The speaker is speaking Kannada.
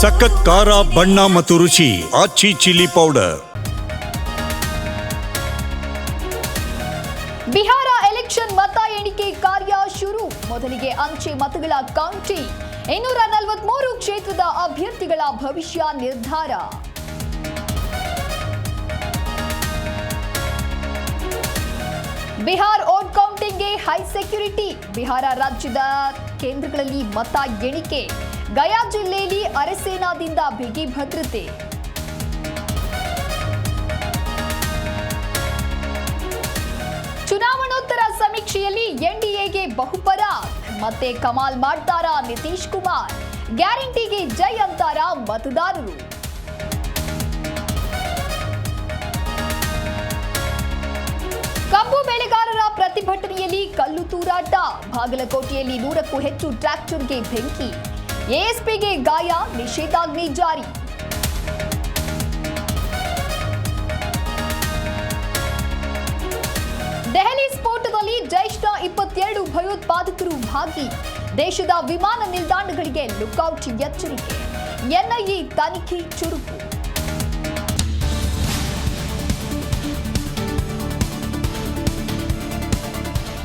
ಸಖತ್ ಖಾರ, ಬಣ್ಣ ಮತ್ತು ರುಚಿ, Aachi chilli powder. Bihar election ಮತ ಎಣಿಕೆ ಕಾರ್ಯ ಶುರು. ಮೊದಲಿಗೆ ಅಂಚೆ ಮತಗಳ ಕೌಂಟಿ. ಇನ್ನೂರ ನಲವತ್ಮೂರು ಕ್ಷೇತ್ರದ ಅಭ್ಯರ್ಥಿಗಳ ಭವಿಷ್ಯ ನಿರ್ಧಾರ. Bihar vote high security Bihar ರಾಜ್ಯದ ಕೇಂದ್ರಗಳಲ್ಲಿ ಮತ ಎಣಿಕೆ, ಗಯಾ ಜಿಲ್ಲೆಯಲ್ಲಿ ಅರೆಸೇನಾದಿಂದ ಬಿಗಿ ಭದ್ರತೆ. ಚುನಾವಣೋತ್ತರ ಸಮೀಕ್ಷೆಯಲ್ಲಿ ಎನ್ಡಿಎಗೆ ಬಹುಪರ, ಮತ್ತೆ ಕಮಾಲ್ ಮಾಡ್ತಾರಾ ನಿತೀಶ್ ಕುಮಾರ್, ಗ್ಯಾರಂಟಿಗೆ ಜೈ ಅಂತಾರ ಮತದಾರರು. ಪ್ರತಿಭಟನೆಯಲ್ಲಿ ಕಲ್ಲು ತೂರಾಟ. ಬಾಗಲಕೋಟೆಯಲ್ಲಿ ನೂರಕ್ಕೂ ಹೆಚ್ಚು ಟ್ರ್ಯಾಕ್ಟರ್ಗೆ ಬೆಂಕಿ. ಎಎಸ್ಪಿಗೆ ಗಾಯ, ನಿಷೇಧಾಜ್ಞೆ ಜಾರಿ. ದೆಹಲಿ ಸ್ಫೋಟದಲ್ಲಿ ಜೈಷ್ನ ಇಪ್ಪತ್ತೆರಡು ಭಯೋತ್ಪಾದಕರು ಭಾಗಿ. ದೇಶದ ವಿಮಾನ ನಿಲ್ದಾಣಗಳಿಗೆ ಲುಕ್ಔಟ್ ಎಚ್ಚರಿಕೆ. ಎನ್ಐಎ ತನಿಖೆ ಚುರುಕು.